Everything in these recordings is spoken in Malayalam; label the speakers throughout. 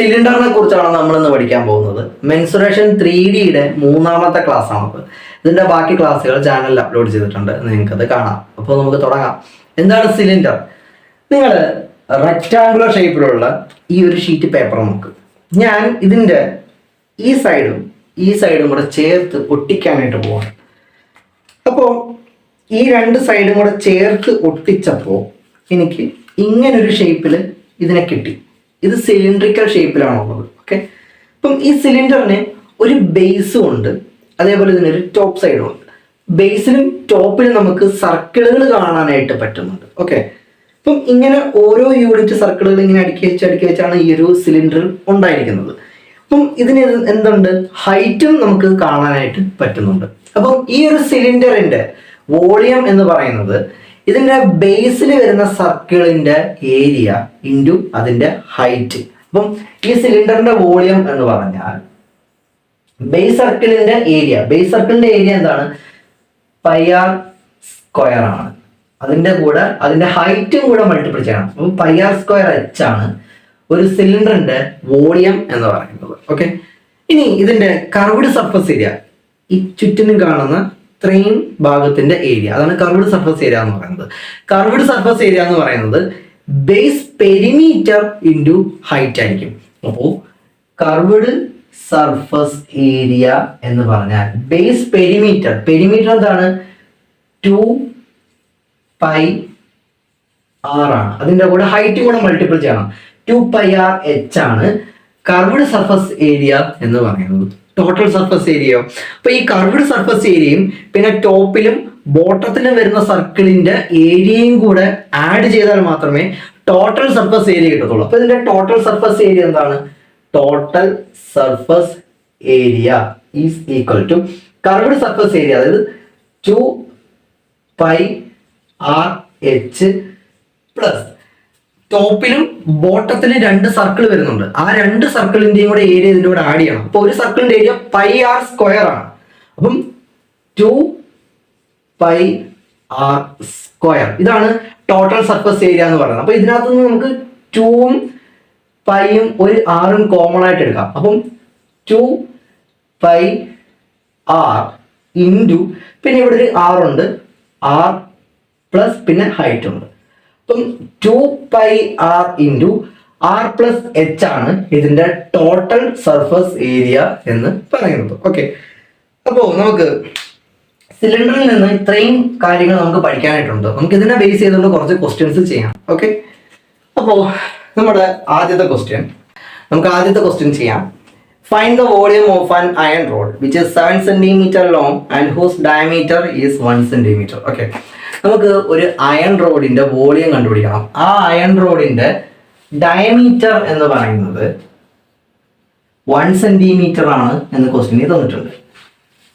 Speaker 1: സിലിണ്ടറിനെ കുറിച്ചാണ് നമ്മൾ ഇന്ന് പഠിക്കാൻ പോകുന്നത്. മെൻസുറേഷൻ ത്രീ ഡിയുടെ മൂന്നാമത്തെ ക്ലാസ് ആണത്. ഇതിന്റെ ബാക്കി ക്ലാസ്സുകൾ ചാനലിൽ അപ്ലോഡ് ചെയ്തിട്ടുണ്ട്. നിങ്ങൾക്കത് കാണാം. അപ്പോൾ നമുക്ക് തുടങ്ങാം. എന്താണ് സിലിണ്ടർ? നിങ്ങൾ റെക്റ്റാങ്കുലർ ഷേപ്പിലുള്ള ഈ ഒരു ഷീറ്റ് പേപ്പർ നോക്ക്. ഞാൻ ഇതിന്റെ ഈ സൈഡും ഈ സൈഡും കൂടെ ചേർത്ത് ഒട്ടിക്കാനായിട്ട് പോവാണ്. അപ്പോൾ ഈ രണ്ട് സൈഡും കൂടെ ചേർത്ത് ഒട്ടിച്ചപ്പോൾ എനിക്ക് ഇങ്ങനൊരു ഷേപ്പിൽ ഇതിനെ കിട്ടി. ഇത് സിലിണ്ടറിക്കൽ ഷേപ്പിലാണുള്ളത് ഓക്കെ അപ്പം ഈ സിലിണ്ടറിന് ഒരു ബേസും ഉണ്ട് അതേപോലെ ഇതിനൊരു ടോപ്പ് സൈഡും ഉണ്ട്. ബേസിലും ടോപ്പിലും നമുക്ക് സർക്കിളുകൾ കാണാനായിട്ട് പറ്റുന്നുണ്ട് ഓക്കെ അപ്പം ഇങ്ങനെ ഓരോ യൂണിറ്റ് സർക്കിളുകൾ ഇങ്ങനെ അടുക്കി വെച്ച് അടുക്കി വെച്ചാണ് ഈ ഒരു സിലിണ്ടർ ഉണ്ടായിരിക്കുന്നത്. അപ്പം ഇതിന് ഇത് എന്തുണ്ട്? ഹൈറ്റും നമുക്ക് കാണാനായിട്ട് പറ്റുന്നുണ്ട്. അപ്പം ഈ ഒരു സിലിണ്ടറിന്റെ വോളിയം എന്ന് പറയുന്നത് ഇതിന്റെ ബേസിൽ വരുന്ന സർക്കിളിന്റെ ഏരിയ ഇന്റു അതിന്റെ ഹൈറ്റ് അപ്പം ഈ സിലിണ്ടറിന്റെ വോളിയം എന്ന് പറഞ്ഞാൽ ബേസ് സർക്കിളിന്റെ ഏരിയ ബേസ് സർക്കിളിന്റെ ഏരിയ എന്താണ്? പൈ ആർ സ്ക്വയർ ആണ്. അതിന്റെ കൂടെ അതിന്റെ ഹൈറ്റും കൂടെ മൾട്ടിപ്ലൈ ചെയ്യണം. അപ്പം പൈ ആർ സ്ക്വയർ എച്ച് ആണ് ഒരു സിലിണ്ടറിന്റെ വോളിയം എന്ന് പറയുന്നത്. ഓക്കെ ഇനി ഇതിന്റെ കർവ്ഡ് സർഫസ് ഏരിയ ഈ ചുറ്റിനും കാണുന്ന ഇത്രയും ഭാഗത്തിന്റെ ഏരിയ അതാണ് കർവ്ഡ് സർഫസ് ഏരിയ എന്ന് പറയുന്നത്. കർവ്ഡ് സർഫസ് ഏരിയ എന്ന് പറയുന്നത് ബേസ് പെരിമീറ്റർ ഇന്റു ഹൈറ്റ് ആയിരിക്കും. അപ്പോൾ കർവ്ഡ് സർഫസ് ഏരിയ എന്ന് പറഞ്ഞാൽ ബേസ് പെരിമീറ്റർ പെരിമീറ്റർ എന്താണ്? ടു പൈ ആർ ആണ്. അതിന്റെ കൂടെ ഹൈറ്റ് കൂടെ മൾട്ടിപ്പിൾ ചെയ്യണം. ടു പൈ ആർ എച്ച് ആണ് കർവ്ഡ് സർഫസ് ഏരിയ എന്ന് പറയുന്നത്. ടോട്ടൽ സർഫസ് ഏരിയയോ അപ്പൊ ഈ കർവ്ഡ് സർഫസ് ഏരിയയും പിന്നെ ടോപ്പിലും ബോട്ടത്തിലും വരുന്ന സർക്കിളിന്റെ ഏരിയയും കൂടെ ആഡ് ചെയ്താൽ മാത്രമേ ടോട്ടൽ സർഫസ് ഏരിയ കിട്ടത്തുള്ളൂ. അപ്പൊ ഇതിന്റെ ടോട്ടൽ സർഫസ് ഏരിയ എന്താണ്? Total surface area is equal to curved surface area അതായത് two pi R H plus ടോപ്പിലും ബോട്ടത്തിലും രണ്ട് സർക്കിൾ വരുന്നുണ്ട്. ആ രണ്ട് സർക്കിളിന്റെയും കൂടെ ഏരിയ ഇതിന്റെ കൂടെ ആഡ് ചെയ്യണം. അപ്പൊ ഒരു സർക്കിളിന്റെ ഏരിയ പൈ ആർ സ്ക്വയർ ആണ്. അപ്പം ടു പൈ ആർ സ്ക്വയർ ഇതാണ് ടോട്ടൽ സർഫസ് ഏരിയ എന്ന് പറയുന്നത്. അപ്പൊ ഇതിനകത്ത് നിന്ന് നമുക്ക് ടൂവും പൈയും ഒരു ആറും കോമൺ ആയിട്ട് എടുക്കാം. അപ്പം ടു പൈ ആർ ഇന്റു പിന്നെ ഇവിടെ ഒരു ആറുണ്ട് ആർ പ്ലസ് പിന്നെ ഹൈറ്റ് ഉണ്ട്. അപ്പം two pi R into R plus H ആണ് ഇതിന്റെ ടോട്ടൽ സർഫസ് ഏരിയ എന്ന് പറയുന്നത്. ഓക്കെ അപ്പോൾ നമുക്ക് സിലിണ്ടറിൽ നിന്ന് ഇത്രയും കാര്യങ്ങൾ നമുക്ക് പഠിക്കാനായിട്ടുണ്ട്. നമുക്ക് ഇതിനെ ബേസ് ചെയ്തുകൊണ്ട് കുറച്ച് ക്വസ്റ്റ്യൻസ് ചെയ്യാം. ഓക്കെ അപ്പോൾ നമ്മുടെ ആദ്യത്തെ ക്വസ്റ്റ്യൻ നമുക്ക് ആദ്യത്തെ ക്വസ്റ്റ്യൻ ചെയ്യാം. Find the volume of an iron rod which is seven centimetre long and whose diameter is one centimetre okay നമുക്ക് ഒരു അയൺ റോഡിന്റെ വോളിയം കണ്ടുപിടിക്കണം. ആ അയൺ റോഡിന്റെ ഡയമീറ്റർ എന്ന് പറയുന്നത് വൺ സെന്റിമീറ്റർ ആണ് എന്ന് ക്വസ്റ്റ്യനിൽ തന്നിട്ടുണ്ട്.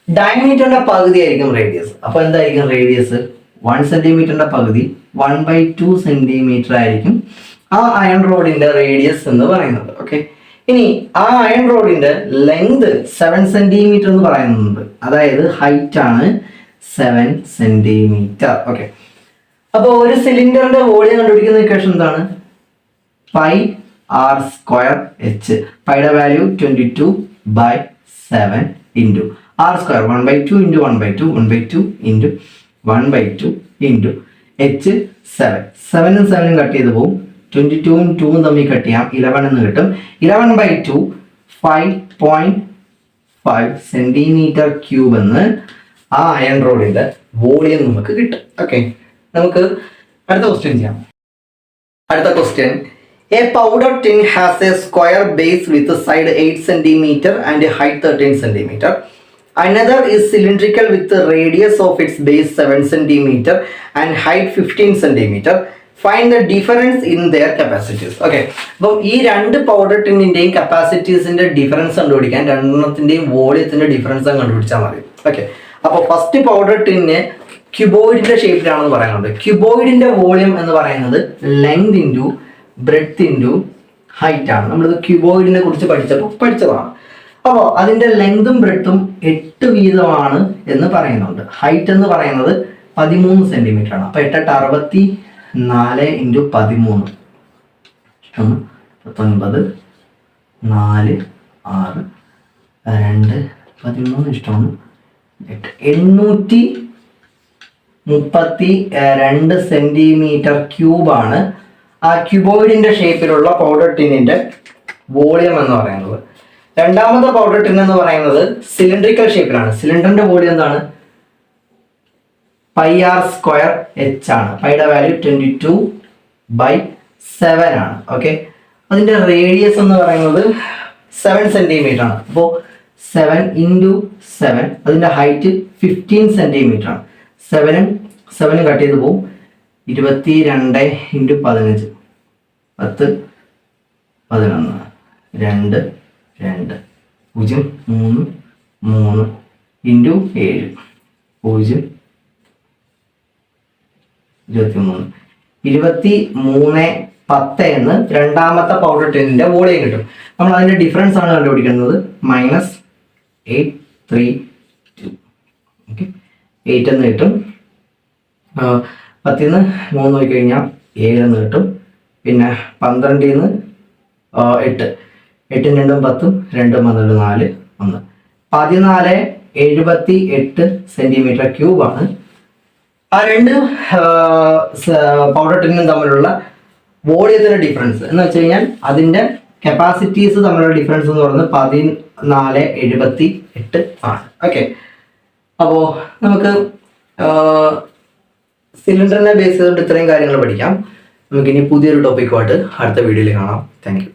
Speaker 1: ഡയമീറ്ററിന്റെ പകുതി ആയിരിക്കും റേഡിയസ് അപ്പൊ എന്തായിരിക്കും റേഡിയസ് വൺ സെന്റിമീറ്ററിന്റെ പകുതി വൺ ബൈ ടു സെന്റിമീറ്റർ ആയിരിക്കും ആ അയൺ റോഡിന്റെ റേഡിയസ് എന്ന് പറയുന്നത്. ഓക്കെ ഇനി ആ അയൺ റോഡിന്റെ ലെങ്ത് സെവൻ സെന്റിമീറ്റർ എന്ന് പറയുന്നുണ്ട്. അതായത് ഹൈറ്റ് ആണ് സെവൻ സെന്റിമീറ്റർ ഓക്കെ അപ്പോൾ ഒരു സിലിണ്ടറിന്റെ വോളിയം കണ്ടുപിടിക്കുന്ന ഇക്വേഷൻ എന്താണ്? Pi R square H പൈയുടെ value twenty two by seven into r square one by two into one by two one by two into one by two into h seven സെവനും സെവനും കട്ട് ചെയ്ത് പോകും ട്വന്റി ടൂവും ടൂവും തമ്മിൽ കട്ട് ചെയ്യാം. ഇലവൻ എന്ന് കിട്ടും. Eleven by two five point five centimetre cube എന്ന് ആ അയൺ റോഡിന്റെ വോളിയം നമുക്ക് കിട്ടും. ഓക്കെ നമുക്ക് അടുത്ത ക്വസ്റ്റ്യൻ ചെയ്യാം. അടുത്ത question a powder tin has a square base with side eight centimetre and height thirteen centimetre another is cylindrical with radius of its base seven centimetre and height fifteen centimetre find the difference in their capacities okay അപ്പം ഈ രണ്ട് പൗഡർ ടിന്നിന്റെയും കപ്പാസിറ്റീസിന്റെ ഡിഫറൻസ് കണ്ടുപിടിക്കാൻ രണ്ടെണ്ണത്തിന്റെയും വോളിയത്തിന്റെ ഡിഫറൻസ് കണ്ടുപിടിച്ചാൽ മതി. ഓക്കെ അപ്പോൾ ഫസ്റ്റ് പൗഡർ ടിന്ന് ക്യൂബോയിഡിന്റെ ഷേപ്പിലാണെന്ന് പറയുന്നത് ക്യൂബോയിഡിന്റെ വോളിയം എന്ന് പറയുന്നത് length into breadth into height ആണ്. നമ്മളിത് ക്യൂബോയിഡിനെ കുറിച്ച് പഠിച്ചപ്പോൾ പഠിച്ചതാണ്. അപ്പോൾ അതിന്റെ ലെങ്തും ബ്രെഡ്ത്തും എട്ട് വീതമാണ് എന്ന് പറയുന്നുണ്ട്. ഹൈറ്റ് എന്ന് പറയുന്നത് പതിമൂന്ന് സെന്റിമീറ്റർ ആണ്. അപ്പോൾ എട്ടെട്ട് അറുപത്തി നാല് ഇന്റു പതിമൂന്ന്. പത്തൊൻപത് നാല് ആറ് രണ്ട് പതിമൂന്ന് ഇഷ്ടമാണ്. എണ്ണൂറ്റി മുപ്പത്തി രണ്ട് സെന്റിമീറ്റർ ക്യൂബാണ് ആ ക്യൂബോയിഡിന്റെ ഷേപ്പിലുള്ള പൗഡർ ടിന്നിന്റെ വോളിയം എന്ന് പറയുന്നത്. രണ്ടാമത്തെ പൗഡർ ടിൻ എന്ന് പറയുന്നത് സിലിണ്ടറിക്കൽ ഷേപ്പിലാണ് സിലിണ്ടറിന്റെ വോളിയം എന്താണ്? പൈ ആർ സ്ക്വയർ എച്ച് ആണ്. പൈയുടെ value twenty two by seven ആണ്. ഓക്കെ അതിന്റെ റേഡിയസ് എന്ന് പറയുന്നത് സെവൻ സെന്റിമീറ്റർ ആണ്. അപ്പോൾ സെവൻ ഇന്റു സെവൻ അതിന്റെ ഹൈറ്റ് ഫിഫ്റ്റീൻ സെന്റിമീറ്റർ ആണ്. സെവനും സെവനും കട്ട് ചെയ്ത് പോവും. ഇരുപത്തി രണ്ട് ഇന്റു പതിനഞ്ച്. പത്ത് പതിനൊന്ന്. രണ്ട് രണ്ട്. പൂജ്യം മൂന്ന് മൂന്ന് ഇന്റു ഏഴ്. പൂജ്യം ഇരുപത്തി മൂന്ന് ഇരുപത്തി മൂന്ന് പത്ത് എന്ന് രണ്ടാമത്തെ പൗഡർ ടെന്നിന്റെ വോളിയം കിട്ടും. നമ്മൾ അതിന്റെ ഡിഫറൻസ് ആണ് കണ്ടുപിടിക്കുന്നത്. Minus eight three two okay eight എന്ന് കിട്ടും. പത്തിൽ നിന്ന് മൂന്ന് നോക്കി കഴിഞ്ഞാൽ ഏഴ് എന്ന് കിട്ടും. പിന്നെ പന്ത്രണ്ടിൽ നിന്ന് എട്ട്. എട്ടും രണ്ടും പത്തും രണ്ടും പന്ത്രണ്ട് നാല് ഒന്ന്. പതിനാല് എഴുപത്തി എട്ട് സെന്റിമീറ്റർ ക്യൂബാണ് ആ രണ്ട് പൗഡർ ടിന്നും തമ്മിലുള്ള വോളിയത്തിന്റെ ഡിഫറൻസ് എന്ന് വെച്ച് കഴിഞ്ഞാൽ അതിന്റെ കപ്പാസിറ്റീസ് തമ്മിലുള്ള ഡിഫറൻസ് എന്ന് പറയുന്നത് പതിനാല് എഴുപത്തി എട്ട് ആണ്. ഓക്കെ അപ്പോൾ നമുക്ക് സിലിണ്ടറിനെ ബേസ് ചെയ്തുകൊണ്ട് ഇത്രയും കാര്യങ്ങൾ പഠിക്കാം. നമുക്കിനി പുതിയൊരു ടോപ്പിക്കുമായിട്ട് അടുത്ത വീഡിയോയിൽ കാണാം. Thank you